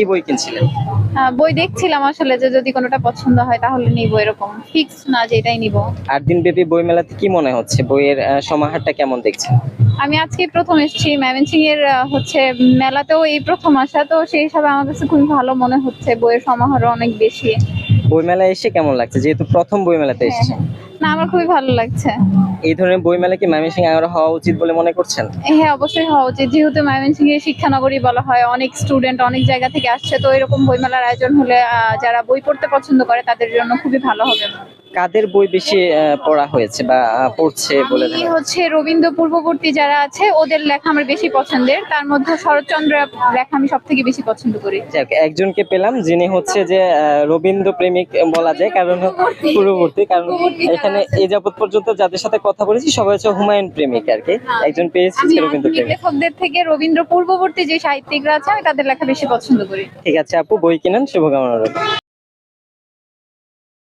কি বই কিনছিলেন? বই দেখছিলাম আসলে যে যদি কোনোটা পছন্দ হয় তাহলে নিব এরকম। ফিক্স না যে এটাই নিব। আট দিন ব্যাপী বই মেলাতে কি মনে হচ্ছে? বইয়ের সমাহারটা কেমন দেখছেন? আমি আজকে প্রথম এসেছি। ময়মনসিং এর হচ্ছে মেলাতেও এই প্রথম আসা। তো সেই হিসাবে আমার কাছে খুবই ভালো মনে হচ্ছে বইয়ের সমাহার অনেক বেশি। বই মেলায় এসে কেমন লাগছে? যেহেতু প্রথম বই মেলাতে হ্যাঁ, এসেছেন। না আমার খুবই ভালো লাগছে। এই ধরনের বই মেলা কি ময়মনসিংহ আরও হওয়া উচিত বলে মনে করছেন? হ্যাঁ অবশ্যই হওয়া উচিত। যেহেতু ময়মনসিং এর শিক্ষানগরী বলা হয় অনেক স্টুডেন্ট অনেক জায়গা থেকে আসছে তো এরকম বইমেলার আয়োজন হলে যারা বই পড়তে পছন্দ করে তাদের জন্য খুবই ভালো হবে। কাদের বই বেশি পড়া হয়েছে বা পড়ছে বলে আমি হচ্ছে রবীন্দ্র পূর্ববর্তী যারা আছে ওদের লেখা আমার বেশি পছন্দের। তার মধ্যে শরৎচন্দ্র লেখা আমি সব থেকে বেশি পছন্দ করি। একজনকে পেলাম যিনি হচ্ছে যে রবীন্দ্র প্রেমিক বলা যায় কারণ পূর্ববর্তী। কারণ এখানে এ যাবৎ পর্যন্ত যাদের সাথে কথা বলেছি সবাই হচ্ছে হুমায়ুন প্রেমিক আর কি। একজন পেয়েছি লেখকদের থেকে রবীন্দ্র পূর্ববর্তী যে সাহিত্যিকরা আছে আমি তাদের লেখা বেশি পছন্দ করি। ঠিক আছে আপু বই কিনেন শুভকামনা রইল।